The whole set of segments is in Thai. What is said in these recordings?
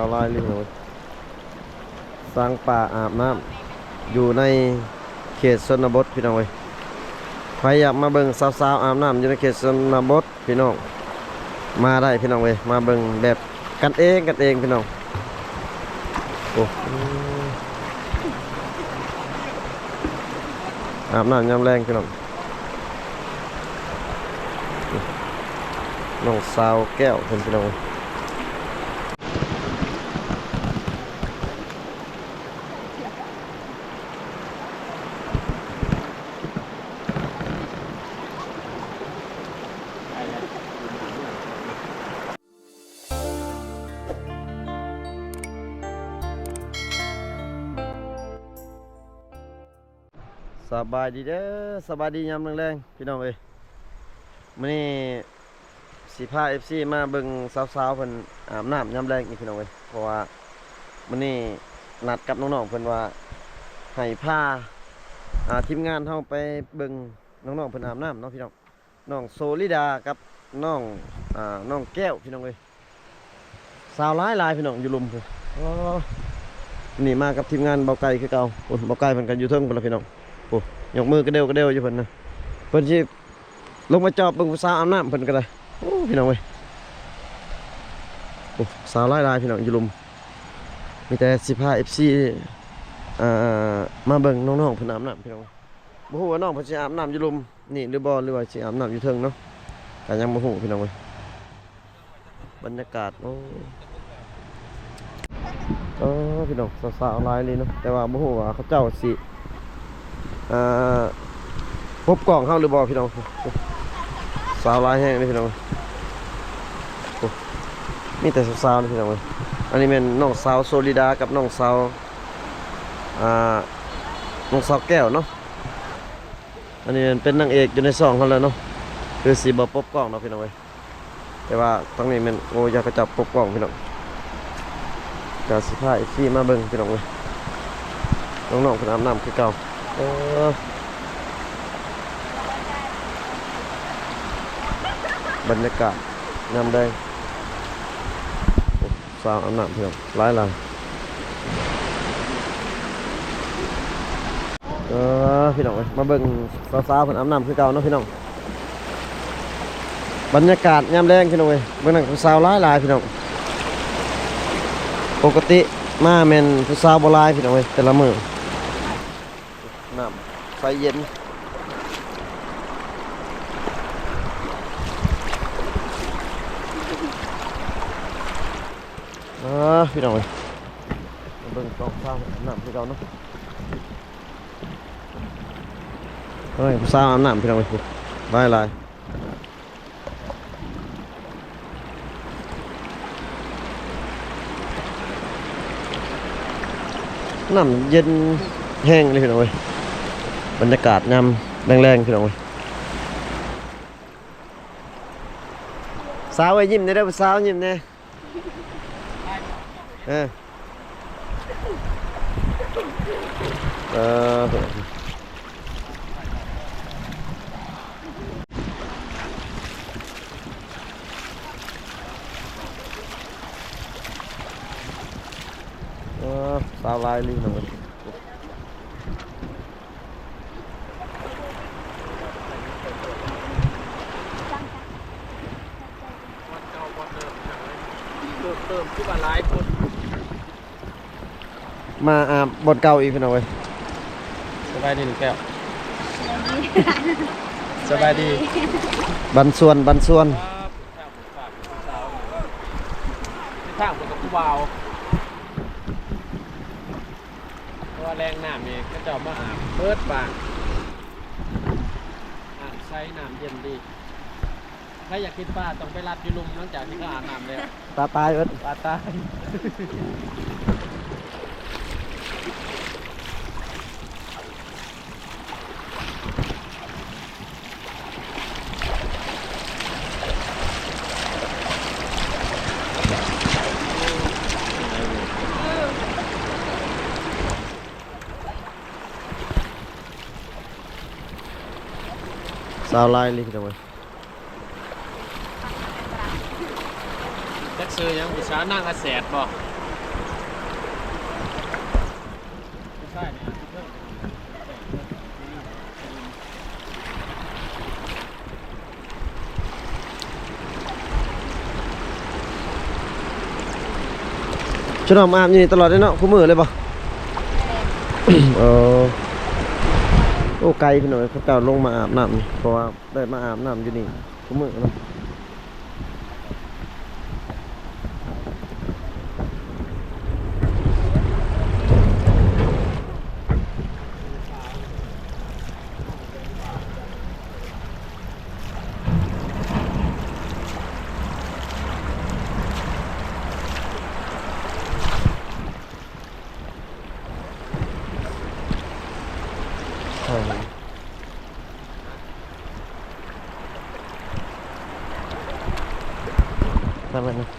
าลายลิงเลยสร้างป่าอาบน้ำอยู่ในเขตชนบทพี่น้องเว้ยใครอยากมาเบิ่งสาวๆอาบน้ำอยู่ในเขตชนบทพี่น้องมาได้พี่น้องเว้ยมาเบิ่งแบบกันเองกันเองพี่น้องโอ้อาบน้ำยามแรงพี่น้องน้องสาวแก้วเพิ่นพี่น้อง สบายดีเด้อสบายดียามแรงๆพี่น้องเอ้ยมื้อนี้สิพา FC มาเบิ่งสาวๆเพิ่นอาบน้ำยามแรงนี่พี่น้องเอ้ยเพราะว่ามื้อนี้นัดกับน้องๆเพิ่นว่าให้พาอ่าทีมงานเฮาไปเบิ่งน้องๆเพิ่นอาบน้ำเนาะพี่น้องน้องโซลิดากับน้องอ่าน้องแก้วพี่น้องเอ้ยสาวหลายหลายพี่น้องอยู่ลุมพุ่นนี่มากับทีมงานเบาไก่คือเก่าเบาไก่เพิ่นกันอยู่เทิงพุ่นละพี่น้อง โอ้ยกมือกระเดวกระเดวอยู่เพิ่นนะเพิ่นสิลงมาจอบเบิ่งผู้สาวอาบน้ำเพิ่นก็ได้โอ้พี่น้องเว้ยโอ้สาวหลายๆพี่น้องอยู่ลุมมีแต่15 FC อ่ามาเบิ่งน้องๆเพิ่นอาบน้ำพี่น้องบ่ฮู้ว่าน้องเพิ่นสิอาบน้ำอยู่ลุมนี่หรือบ่หรือว่าสิอาบน้ำอยู่เทิงเนาะก็ยังบ่ฮู้พี่น้องเว้ยบรรยากาศโอ้เออพี่น้องสาวๆหลายเลยเนาะแต่ว่าบ่ฮู้ว่าเขาเจ้าสิ พบกล่องเข้าหรือบ่พี่น้องสาวลายแห้งเลยพี่น้องมีแต่สาวๆเลยพี่น้องเว้ยอันนี้เป็นน้องสาวโซลิดากับน้องสาวอ่าน้องสาวแก้วเนาะอันนี้เป็นนางเอกอยู่ในซองเขาแล้วเนาะคือสีบ่ปบกล้องเนาะพี่น้องเว้ยแต่ว่าตรงนี้มันโอ้ยากระจับปบกล้องพี่น้องกาสิพาไอซี่มาเบิ่งพี่น้องเว้ยน้องๆเพิ่นอาบน้ำคือเก่า เออบรรยากาศยามแดงสาวอาบน้ำเพื่อนหลายลายเออพี่น้องเอ้ยมาเบิ่งสาวๆเพิ่นอาบน้ำคือเก่าเนาะพี่น้องบรรยากาศยามแดงพี่น้องเอ้ยเบิ่งนั่นผู้สาวหลายลายพี่น้องปกติมาแม่นผู้สาวบ่หลายพี่น้องเอ้ยแต่ละมือ น้ำไฟเย็นอ่าพี่น้องเอ้ยเบิ่งกองฟ้าอาบน้ำพี่เราเนาะเฮ้ยสาวอาบน้ำพี่น้องเอ้ยไล่ไล่น้ำเย็นแห้งเลยพี่น้องเอ้ย บรรยากาศยามแรงๆพี่น้องเอ้ยสาวไอ้ยยิ้มได้เด้อสาวยิ้มแน่เออเออเออสาวลายลีน้องเอ้ย เติมเติมที่ว่าหลายคน มาอ่าบนเก่าอีกพี่น้องเว้ยสบายดีหนึ่งแก้วสบายดีบันส่วนบันส่วนครับข้าวผมฝากคุณสาวที่ข้างผมกับผู้บ่าวเพราะว่าแรงน้ำนี่ก็จะเอามาอาบเปิดบางอาบใช้น้ำเย็นดี ถ้าอยากกินปลาต้องไปรัดอยู่ลุมหลังจากที่เขาอาบน้ำแล้วตาตายเอิดปลาตาย sao lai liền rồi chắc xưa nhá buổi sáng năng là sẹt bò chỗ nào mà như này tao lọt đấy nó cũng mở lên bò ờ โอ้ไกลไปหน่อยเขาเจ้าลงมาอาบน้ำเพราะว่าได้มาอาบน้ำอยู่นี่คู่มือนะ ท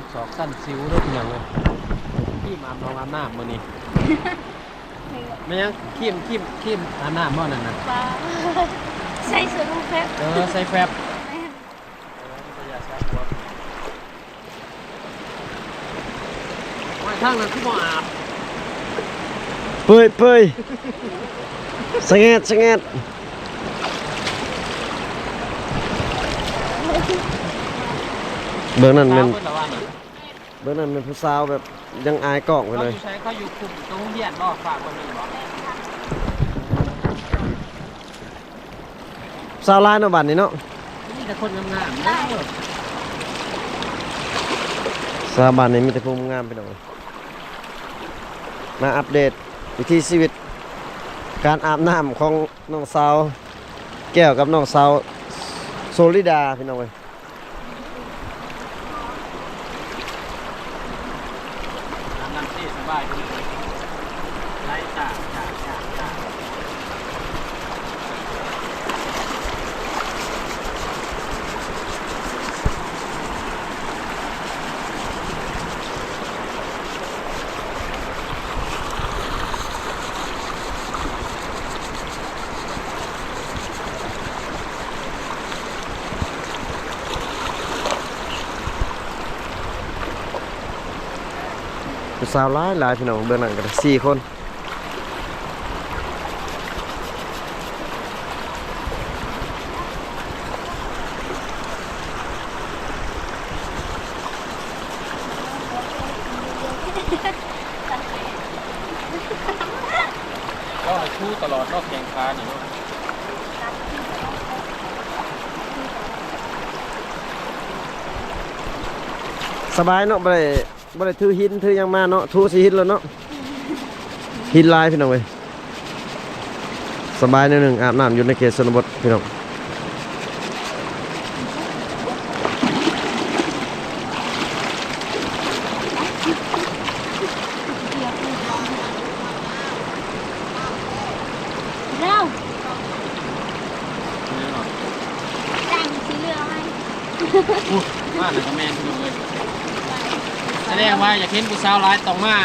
นะโอ้มีสั้นศอกสั้นซิวด้วยเป็นหยังเลยขี้มอาบน้องอาบน้ำมื้อนี้ไม่ยังขี้มขี้มขี้มอาบน้ำมื้อนั่นน่ะปลาใส่สรูปแป๊บเออใส่แฟบไว้ทางนั้นคือบ่อาบเปื่อยเปื่อยสะแงดสะแงด เบื้องนั้นเป็นเพิ่นละว่าน่ะเบื้องนั้นเป็นผู้สาวแบบยังอายกล้องไปเขาเลอย ยู่ใช้เขาอยู่คุมตรงเฮียนบ่ฝากคนนี้บ่สาวลายเนาะบัดนี้เนาะมีแต่คนงามๆเด้อสาวบัดนี้มีแต่ผู้งามไปหน่อยมาอัปเดตวิถีชีวิต การอาบน้ำของน้องสาว แก้วกับน้องสาวโซลิดาพี่น้องเอ้ย อาบน้ำสิสบายดีไล่จ้าจ้าจ้าจ้า ผู้สาวหลายหลายพี่น้องเบื้องนั้นกันสี่คนก็ชูตลอดรอบแข่งขานี่เนาะสบายเนาะบ่ได้ บ่ได้ถือหินถือหยังมาเนาะทูสิหินแล้วเนาะหินลายพี่น้องเอ้ยสบายแนิดนึงอาบน้ำอยู่ในเขตชนบทพี่น้องเร็วนี่เนาะแต่งสีเหลืองไหมว่าหนังกระแมนคุณเลยแส ดงว่าอยากเห็นผู้สาวร้ายต้องมา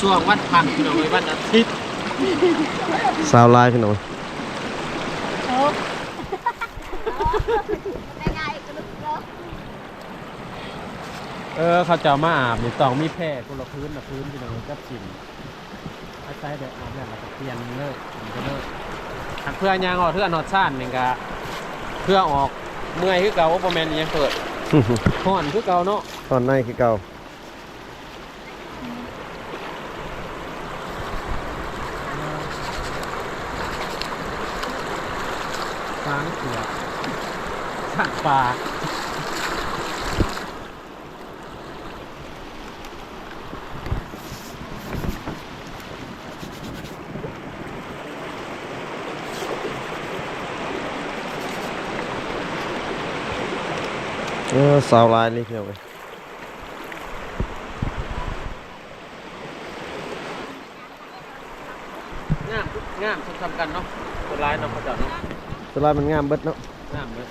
ช่วงวันพันคุณเลยวันอาทิตย์สาวลายพี่น้องโอ้ไม่ไงกระลุกเลิกเออเขาจะมาอาบนี่ต้องมีแพร่คนละพื้นละพื้นพี่น้องกับสินอาศัยเด็กอาบเนี่ยเราก็เปลี่ยนเลิกมันก็เลิกอันเพื่อยางออกเพื่อนอดซ่านหนึ่งกะเพื่อออกเมื่อยคือเก่าว่าประมาณนี้ยังเกิดห่อนคือเก่าเนาะตอนในคือเก่า ช้างเผือกช้าง ปลาเออสาวลายนี่พี่น้องเอ้ยงามงามสำคัญเนาะคนร้ายเนาะเขาเจะเนาะสาวลายมันงามเบิดเนาะงามเลย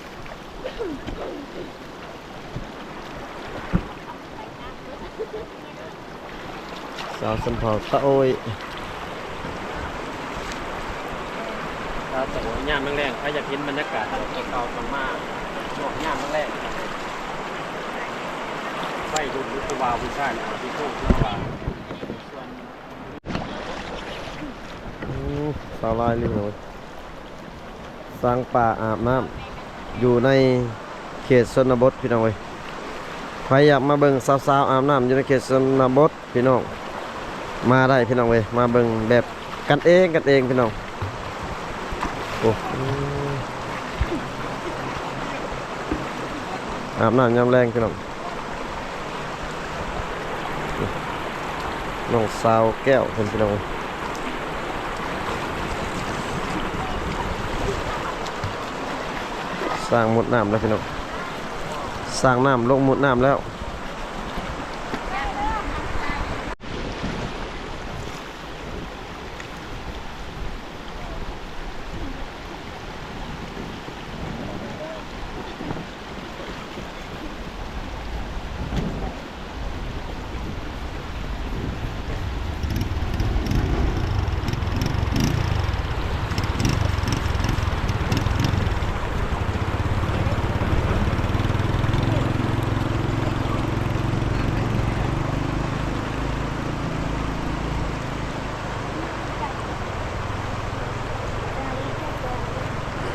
สาวสันเผาตะโอยครับแต่ว่าย่ามแรงๆใครอยากเห็นบรรยากาศเก่าๆต้องมาช่วงย่ามแรงๆไฟดุนหรือตัววาวผู้ชายนะครับที่โค้งที่ว่าส่วนอืมสาวลายเลยสร้างป่าอาบน้ำ อยู่ในเขตชนบทพี่น้องเว้ยใครอยากมาเบิ่งสาวๆอาบน้ำอยู่ในเขตชนบทพี่น้องมาได้พี่น้องเว้ยมาเบิ่งแบบกันเองกันเองพี่น้องโอ้อืมอาบน้ำยามแรงพี่น้องน้องสาวแก้วเพิ่นพี่น้องเว้ย สร้างหมดน้ำแล้วพี่น้องสร้างน้ำลงหมดน้ำแล้ว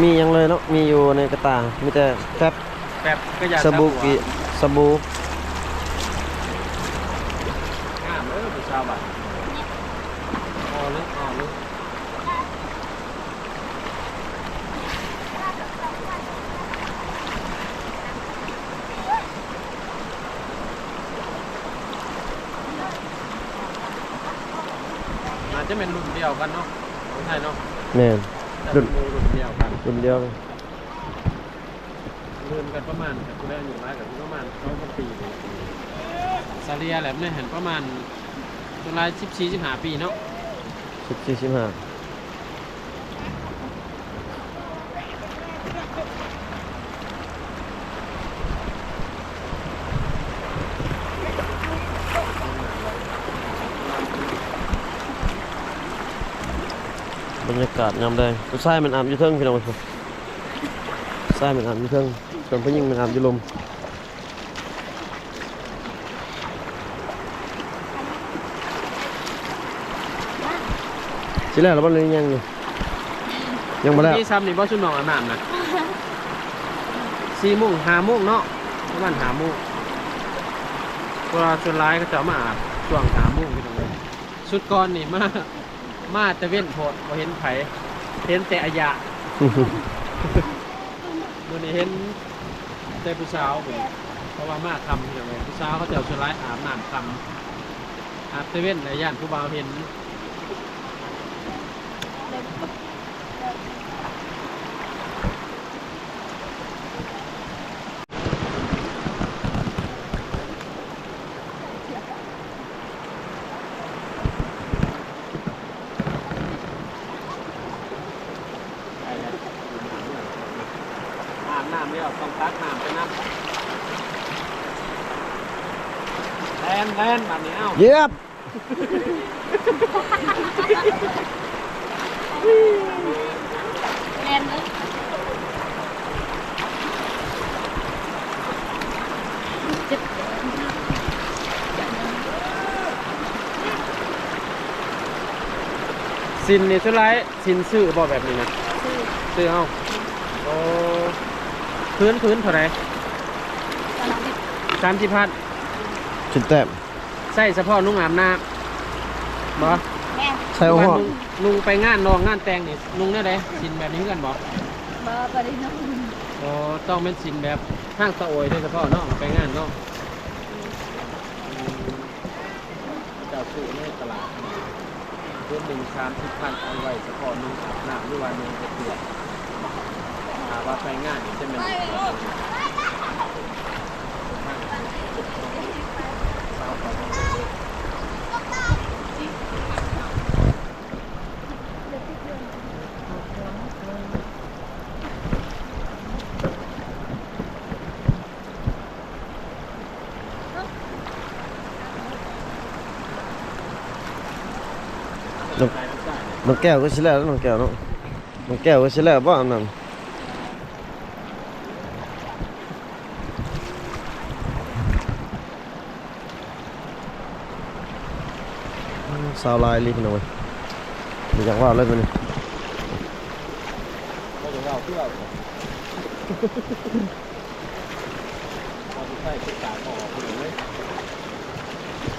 มมีหยังเลยเนาะมีอยู่ในกระตามีแต่แฟบแบบก็อยากสบู่กิสบู่งามเลยผู้ชาวบ้านอ๋อลึกอ๋อลึกอาจจะเป็นรุ่นเดียวกันเนาะของไทยเนาะแม่น รุ่นรุ่นเดียวกันรุ่นเดียวรุ่นกันประมาณกับผู้ได้อยู่ร้ายกับประมาณสองปีนี่ซาเลียแหลมเนี่ยเห็นประมาณตัวลายสิบสี่สิบห้าปีเนาะสิบสี่สิบห้า รยากาศยามแดงผู้ชายมันอาบอยู่เทิงพี่น้องผู้ชายมันอาบอยู่เทิงส่วนผู้หญิงมันอาบอยู่ลมสิแล้วเราบ้านเลยยังอยู่ยังมาแล้วนี่ซ้ำนี่บ่ชุนน้องอาบน้ำนะสี่โมงห้าโมงเนาะประมาณห้าโมงเวลาส่วนร้ายก็จะมาอาบช่วงห้าโมงพี่น้องเลยสุดก่อนนี่มาก มาแต่เว้นโพดบ่เห็นไผเห็นแต่อายะมื่อนี้เห็นแต่ผู้สาวพุ่นเพราะว่ามาทำพี่น้องเลยผู้สาวเขาจะเอาส่วนร้ายอาบน้ำทำอาบแต่เว้นในย่านผู้บ่าวเห็น อาบน้ำเดียวต้องตักน้ำไปน้ำแลนแลนแบบนี้ เยียบแรงเลยสินนี่สุดท้ายสินซื้อบ่แบบนี้นะซื้อเอาโอ้พื้นพื้นเท่าไหร่ตลาดนี้สามสิบพัน ชุดแต้ม ใส่เฉพาะนุ่งอาบน้ำบ่แม่ใช่โอ้โหว่านุ่งนุ่งไปงานนองงานแต่งนี่นุ่งได้ไดสินแบบนี้กันบ่บ่บ่ได้น้องโอ้ต้องเป็นสินแบบห้างตะโอยโดยเฉพาะเนาะไปงานเนาะเจ้าซื้อในตลาดพื้นหนึ่งสามสิบพันเอาไว้เฉพาะนุ่งอาบน้ำหรือว่านุ่งเปียกหาว่าไปงานนี่จะเป็น น้องแก้วก็สิแล้วน้องแก้วเนาะน้องแก้วก็สิแล้วบ่อาบน้ำสาวลายลิพี่น้องเว้ยบ่อยากว่าเลยมันนี่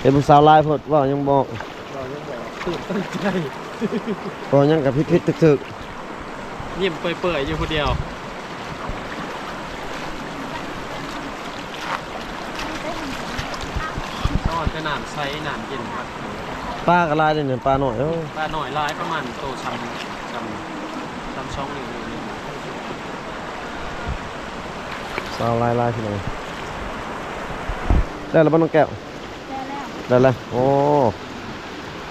เห็นผู้สาวลายพอดว่ายังบอกเรายังบอกตื่นใจ บ่ยังกับพิษๆถึกยิ้มเปื่อยๆอยู่คนเดียว นอนจะหนามไซส์หนามกินครับๆป้าก็ลายเด้เนี่ยปลาหน่อยเอ้าปลาหน่อยลายประมาณโตชำชำชำช่องนิ้วนี่สาวลายลายพี่น้องได้แล้วบ่น้องแก้วได้แล้วได้แล้วโอ้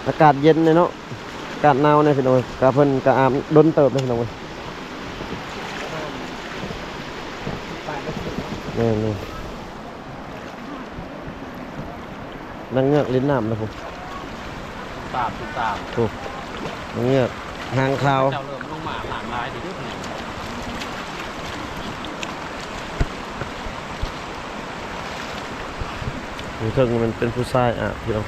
อากาศเย็นเลยเนาะอา กาศหนาวเนี่ยพี่น้องเอ้ยกะเพิ่นกะอาบดนเติบเลยพี่น้องเว้ยปลาก็คือนี่นี่นังเงือกลิ้นน้ำนะผมตามติดตามถูกนังเงือกหางขาวเจ้าเริ่มลงมาหลามลายดีด้วยเนี่ยอยู่เทิงมันเป็นผู้ชายอะพี่น้อง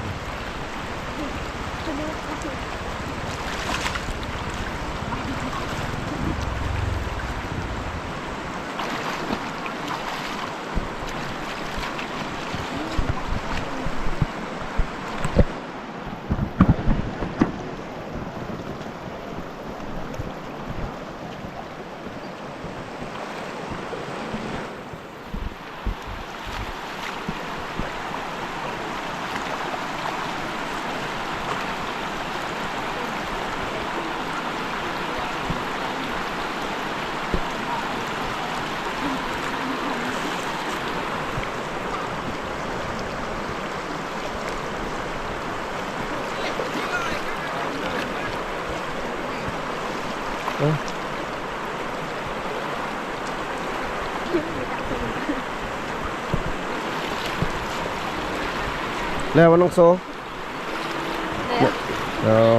แล้วว่าน้องโซแล้ว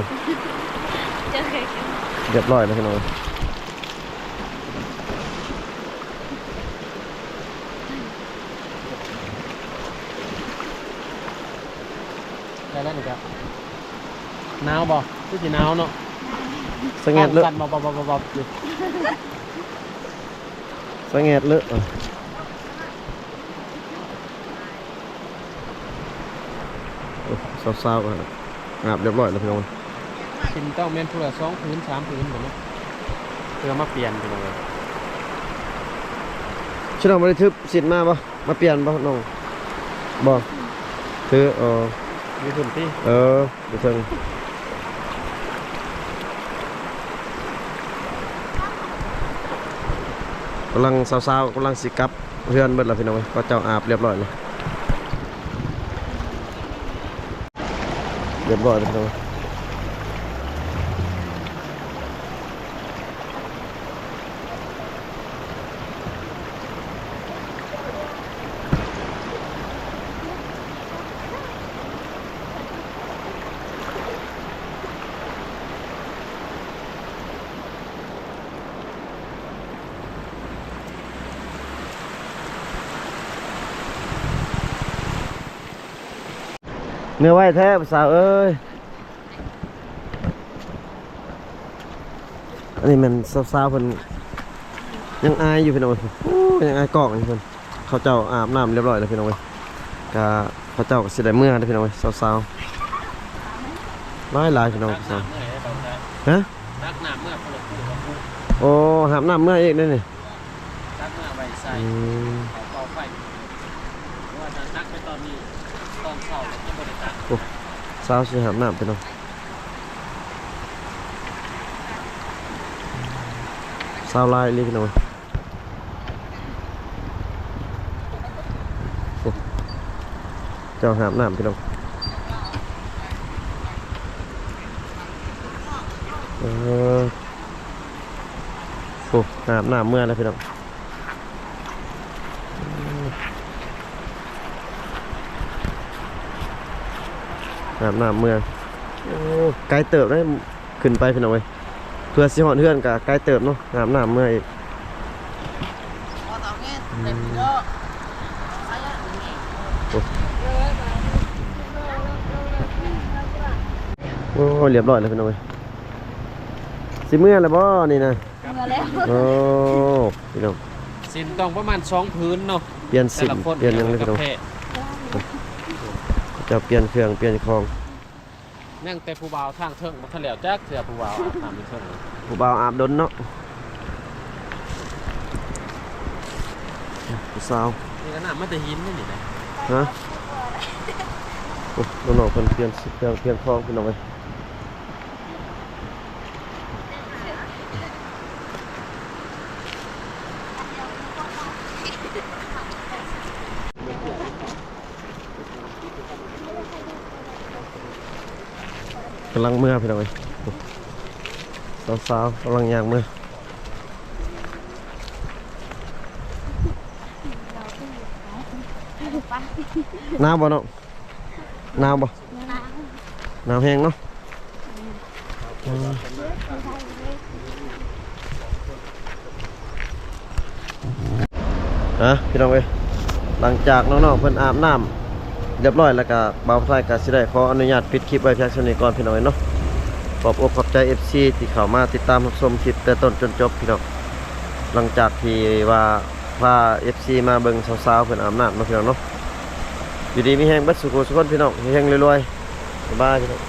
เดี๋ยวเจอกันเรียบร้อยแล้วพี่น้องได้แล้วนี่ครับหนาวบ่คือสิหนาวเนาะสังเกตเลอะสั่นบ่บ่บ่บ่บ่อยู่สังเกตเลอะ อะโอ้สาวๆกันอาบเรียบร้อยแล้วพี่น้องกินต้องแม่นผู้ละสองพื้นสามพื้นหมดเนาะเพื่อมาเปลี่ยนไปเลยชิน้องบ่ได้ทึบสิทธิ์มาบ่มาเปลี่ยนบ่น้องบ่ถือเออมีพื้นที่เออเดี๋ยวเทิงกำลังสาวๆกำลังสิกลับเพื่อนเบิดแล้วพี่น้องเอ้ยก็เจ้าอาบเรียบร้อยเลย เรียบร้อยแล้วพี่น้องเอ้ เนื้อไว้แท้สาวเอ้ยอันนี้มันสาวๆเพิ่นยังอายอยู่พี่น้องเอ้ยโอ้ยังอายกอกอยู่เพิ่นเขาเจ้าอาบน้ำเรียบร้อยแล้วพี่น้องเอ้ยก็เขาเจ้าก็สิได้เมื่อเด้อพี่น้องเอ้ยสาวๆหลายหลายๆพี่น้องสาวเมื่อยให้เราได้ฮะตักน้ำเมื่อคนละคู่กับคู่โอ้หาบน้ำเมื่อเองได้นี่ตักเมื่อไว้ใส่ สาวสิหาบน้ำพี่น้องสาวลายเลยพี่ องเอ้ยโอ้เจ้าหาบน้ำพี่น้องเออโอ้น้ำน้ำเมื่อแล้วพี่น้องน้ำน้ำเมื่อโอ้ไกลเติบได้ขึ้นไปพี่น้องเว้ยเพื่อสิหอนเพื่อนกับไกลเติบเนาะน้ำน้ำเมื่ออีกโอ้เรียบร้อยแล้วพี่น้องเว้ยสิเมื่อแล้วบ่นี่นะมาแล้วโอ้พี่น้องสินต้องประมาณสองพื้นเนาะเปลี่ยนแต่สินละคนเปลี่ยนหยังเลยกัพี่น้องแพะ จะเปลี่ยนเครื่องเปลี่ยนของนั่งแต่ผู้บ่าวทางเทิงบ่ทันแล้วจักเสือผู้บ่าวอาบน้ำอยู่เทิงผู้บ่าวอาบดนเนาะผู้สาวนี่ก็น้ำมันจะหินนี่นี่นะฮะโอ้น้องๆเพิ่นเปลี่ยนสิเครื่องเปลี่ยนของพี่น้องเอ้ย กำลังเมื่อพี่น้องเอ้ยสาวๆกำลังยางเมื่อนาวบ่เนาะนาวบ่นาวแห้งเนาะฮะพี่น้องเอ้ยหลังจากน้องๆเพิ่นอาบน้ำ เรียบร้อยแล้วก็บ่าวไทยก็สิได้ขออนุญาตปิดคลิปไว้เพียงเท่านี้ก่อนพี่น้องเอ้ยเนาะขอบอกขอบใจ FC ที่เข้ามาติดตามรับชมคลิปแต่ต้นจนจบพี่น้องหลังจากที่ว่าพา FC มาเบิ่งสาวๆเพิ่นอาบน้ำมาพี่น้องเนาะอยู่ดีมีแห้งบัดสุขสุขคนพี่น้องมีแห้งรวยๆสบายพี่น้อง